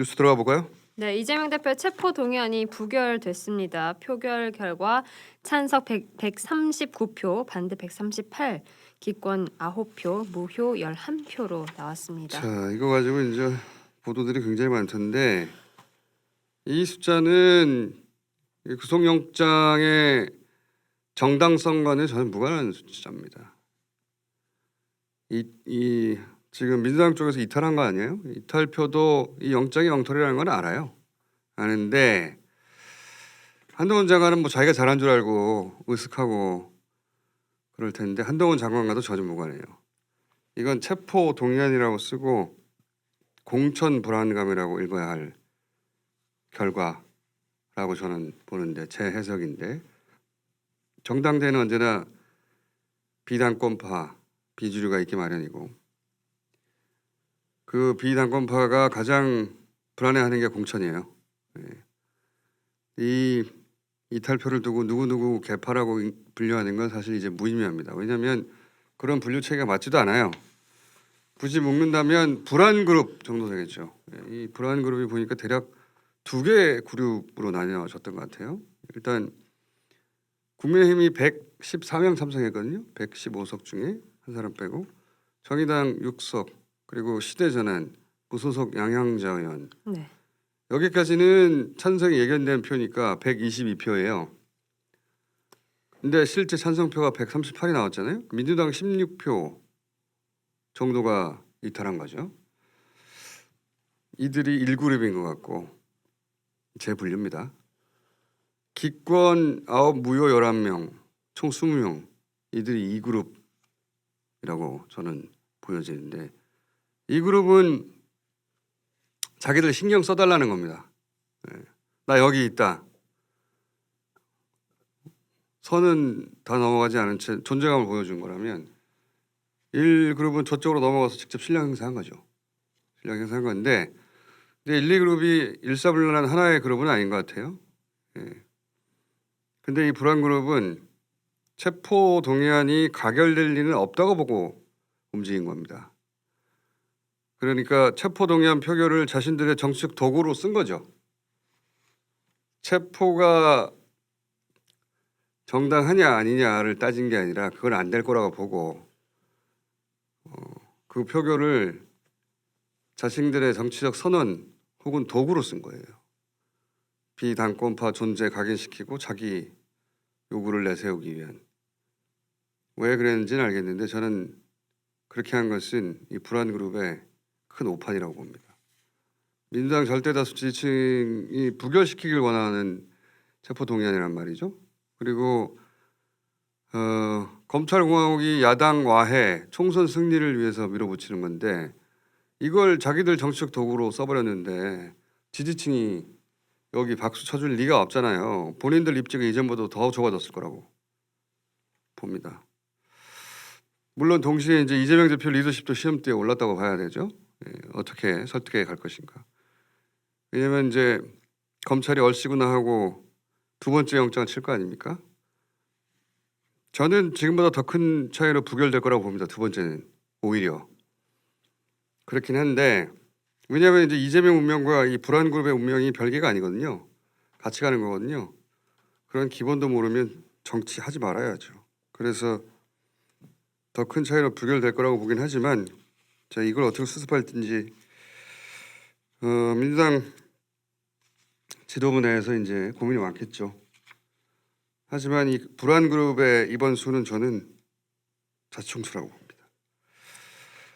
뉴스 들어가 볼까요? 네, 이재명 대표 체포 동의안이 부결됐습니다. 표결 결과 찬석 100, 139표, 반대 138, 기권 9표, 무효 11표로 나왔습니다. 자, 이거 가지고 이제 보도들이 굉장히 많던데 이 숫자는 이 구속영장의 정당성과는 저는 무관한 숫자입니다. 이, 이 지금 민주당 쪽에서 이탈한 거 아니에요? 이탈표도 이 영장이 엉터리라는 건 알아요. 아는데 한동훈 장관은 뭐 자기가 잘한 줄 알고 으쓱하고 그럴 텐데 한동훈 장관과도 전혀 무관해요. 이건 체포 동의안이라고 쓰고 공천 불안감이라고 읽어야 할 결과라고 저는 보는데 제 해석인데 정당대는 언제나 비당권파 비주류가 있기 마련이고 그 비당권파가 가장 불안해하는 게 공천이에요. 예. 이 이탈표를 두고 누구 누구 개파라고 분류하는 건 사실 이제 무의미합니다. 왜냐하면 그런 분류 체계가 맞지도 않아요. 굳이 묶는다면 불안 그룹 정도 되겠죠. 예, 이 불안 그룹이 보니까 대략 두 개의 그룹으로 나뉘어졌던 것 같아요. 일단 국민의힘이 114명 참석했거든요. 115석 중에 한 사람 빼고 정의당 6석 그리고 시대전환 무소속 양양자 의원 네. 여기까지는 찬성이 예견된 표니까 122표예요. 근데 실제 찬성표가 138이 나왔잖아요. 민주당 16표 정도가 이탈한 거죠. 이들이 1그룹인 것 같고 제 분류입니다. 기권 9 무효 11명 총 20명 이들이 2그룹이라고 저는 보여지는데 이 그룹은 자기들 신경 써달라는 겁니다. 예. 나 여기 있다. 선은 다 넘어가지 않은 채 존재감을 보여준 거라면 1그룹은 저쪽으로 넘어가서 직접 실력 행사한 거죠. 실력 행사한 건데 근데 1, 2그룹이 일사불란한 하나의 그룹은 아닌 것 같아요. 예. 근데 이 불안 그룹은 체포 동의안이 가결될 리는 없다고 보고 움직인 겁니다. 그러니까 체포 동의안 표결을 자신들의 정치적 도구로 쓴 거죠. 체포가 정당하냐 아니냐를 따진 게 아니라 그건 안 될 거라고 보고 어, 그 표결을 자신들의 정치적 선언 혹은 도구로 쓴 거예요. 비당권파 존재 각인시키고 자기 요구를 내세우기 위한 왜 그랬는지는 알겠는데 저는 그렇게 한 것은 이 불안 그룹의 큰 오판이라고 봅니다. 민주당 절대다수 지지층이 부결시키길 원하는 체포 동의안이란 말이죠. 그리고 어, 검찰공화국이 야당 와해 총선 승리를 위해서 밀어붙이는 건데 이걸 자기들 정치적 도구로 써버렸는데 지지층이 여기 박수 쳐줄 리가 없잖아요. 본인들 입지가 이전보다 더 좋아졌을 거라고 봅니다. 물론 동시에 이제 이재명 대표 리더십도 시험대에 올랐다고 봐야 되죠. 예, 어떻게 설득해 갈 것인가. 왜냐면 이제 검찰이 얼씨구나 하고 두 번째 영장 칠 거 아닙니까? 저는 지금보다 더 큰 차이로 부결될 거라고 봅니다. 두 번째는 오히려 그렇긴 한데 왜냐하면 이제 이재명 운명과 이 불안 그룹의 운명이 별개가 아니거든요. 같이 가는 거거든요. 그런 기본도 모르면 정치하지 말아야죠. 그래서 더 큰 차이로 부결될 거라고 보긴 하지만 자 이걸 어떻게 수습할지 어, 민주당 지도부 내에서 이제 고민이 많겠죠. 하지만 이 불안 그룹의 이번 수는 저는 자충수라고.